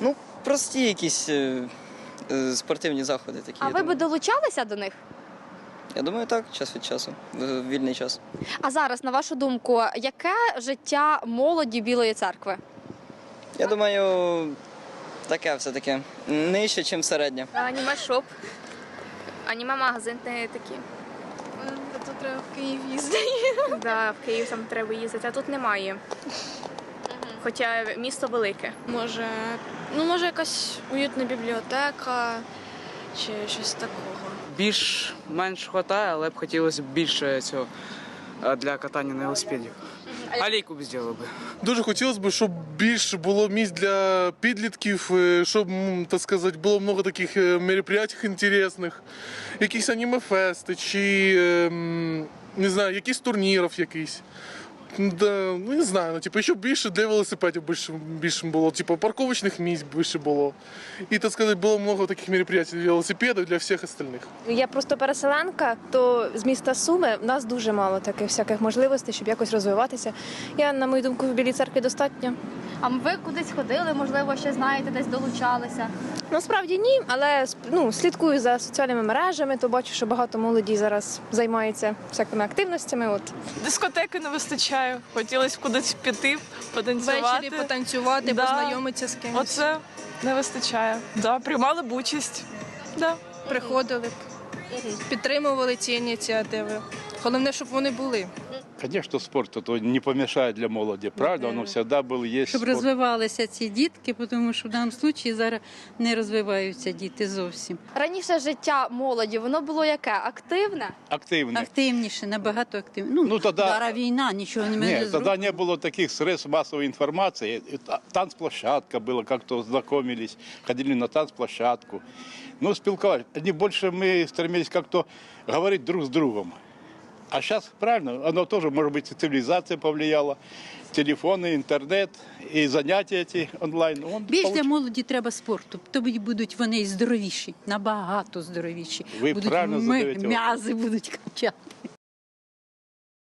Ну, прості якісь е, е, спортивні заходи такі. А я ви би думаю. долучалися до них? Я думаю, так, час від часу, в вільний час. А зараз, на вашу думку, яке життя молоді Білої церкви? Я думаю, таке все-таки нижче, ніж середнє. Аніме шоп. Аніме магазин не такі. Тут треба в Київ їздити. Да, в Київ там треба їздити, а тут немає. Хоча місто велике. Може, ну може якась уютна бібліотека чи щось такого. Більш-менш хватає, але б хотілося б більше цього для катання на велосипеді. Алейку б зробив би. Дуже хотілося б, щоб більше було місць для підлітків, е, щоб, так сказати, було много таких е, мероприятий інтересних, якісь аніме-фести, чи е, не знаю, якісь турнірів якийсь. Да, ну не знаю, ну типу, щоб більше для велосипедів більше, більше було, типу, парковочних місць більше було. І так сказати, було много таких мероприятий для велосипедів, для всіх остальних. Я просто переселенка, то з міста Суми в нас дуже мало таких всяких можливостей, щоб якось розвиватися. Я, на мою думку, в Білій церкві достатньо. А ви кудись ходили, можливо, ще знаєте, десь долучалися? Насправді ні, але ну, слідкую за соціальними мережами, то бачу, що багато молоді зараз займається всякими активностями. От Дискотеки не вистачає. Хотілося кудись піти, потанцювати. Ввечері потанцювати, Да. познайомитися з кимось. Оце не вистачає. Да, приймали б участь. Да. Приходили б, підтримували ці ініціативи. Головне, щоб вони були. Конечно, спорт это не помешает для молоді, правда? Воно всегда был, есть щоб спорт. розвивалися ці дітки, тому що в даному випадку зараз не розвиваються діти зовсім. Раніше життя молоді, воно було яке? Активне? активний. Активніше, набагато активніше. Ну, Ну, тоді- зараз війна, нічого не Нет, не тогда зробимо. не было таких средств массовой информации. И та- Танцплощадка была, как-то знакомились, ходили на танцплощадку. Ну, спилковать. Они больше мы стремились как-то говорить друг с другом. А сейчас, правильно, оно тоже, может быть, и цивилизация повлияла. Телефоны, интернет и занятия эти онлайн. Он Більш получ- для молоді треба спорту, тоді будуть вони і здоровіші, набагато здоровіші. Ви будуть правильно ми- задаєте м'язи будуть качати.